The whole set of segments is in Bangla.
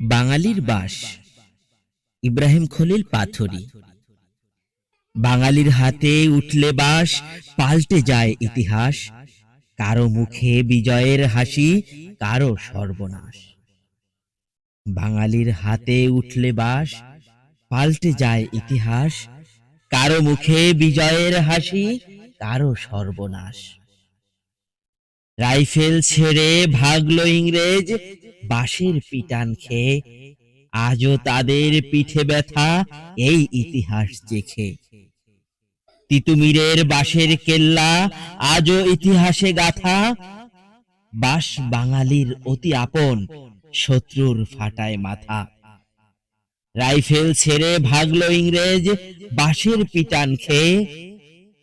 বাঙালির বাস। ইব্রাহিম খলিল পাথরি। বাঙালির হাতে উঠলে বাস, পাল্টে যায় ইতিহাস। কারও মুখে বিজয়ের হাসি, কারও সর্বনাশ। বাঙালির হাতে উঠলে বাস, পাল্টে যায় ইতিহাস। কারও মুখে বিজয়ের হাসি, কারও সর্বনাশ। রাইফেল ছেড়ে ভাগলো ইংরেজ, বাঁশের পিটান খেয়ে। আজও তাদের পিঠে ব্যথা, এই ইতিহাস চেখে তিতুমিরের বাঁশের কেল্লা, আজও ইতিহাসে গাথা। বাস বাঙালির অতি আপন, শত্রুর ফাটায় মাথা। রাইফেল ছেড়ে ভাগলো ইংরেজ, বাঁশের পিটান খেয়ে।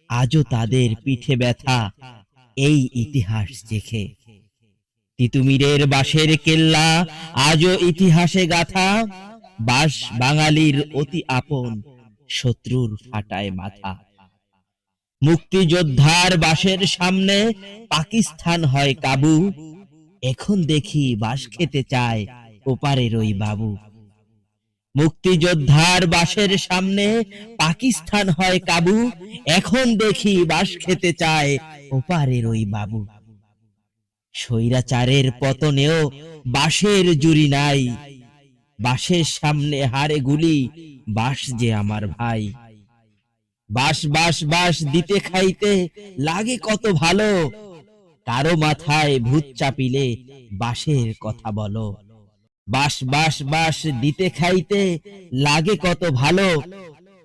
আজও তাদের পিঠে ব্যথা এই ইতিহাস দেখে। তিতুমিরের বাঁশের কেল্লা আজও ইতিহাসে গাথা। বাস বাঙালির অতি আপন শত্রুর ফাটায় মাথা। মুক্তিযোদ্ধার বাসের সামনে পাকিস্তান হয় কাবু। এখন দেখি বাস খেতে চায় ওপারের ওই বাবু। মুক্তিযোদ্ধার বাসের সামনে পাকিস্তান হয় কাবু। এখন দেখি বাস খেতে চায় ওপারের ওই বাবু। স্বৈরাচারের পতনেও বাঁশের জুরি নাই। বাঁশের সামনে হারে গুলি বাস যে আমার ভাই। বাস বাস বাস দিতে খাইতে লাগে কত ভালো। কারও মাথায় ভূত চাপিলে বাসের কথা বলো। বাস বাস বাস দিতে খাইতে লাগে কত ভালো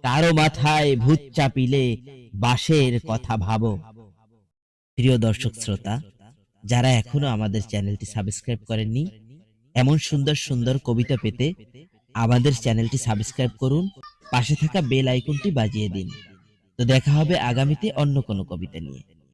কারও মাথায় ভূত চাপিলে বাসের কথা ভাবো। প্রিয় দর্শক শ্রোতা, যারা এখনও আমাদের চ্যানেলটি সাবস্ক্রাইব করেননি, এমন সুন্দর সুন্দর কবিতা পেতে আমাদের চ্যানেলটি সাবস্ক্রাইব করুন, পাশে থাকা বেল আইকনটি বাজিয়ে দিন। তো দেখা হবে আগামীতে অন্য কোনো কবিতা নিয়ে।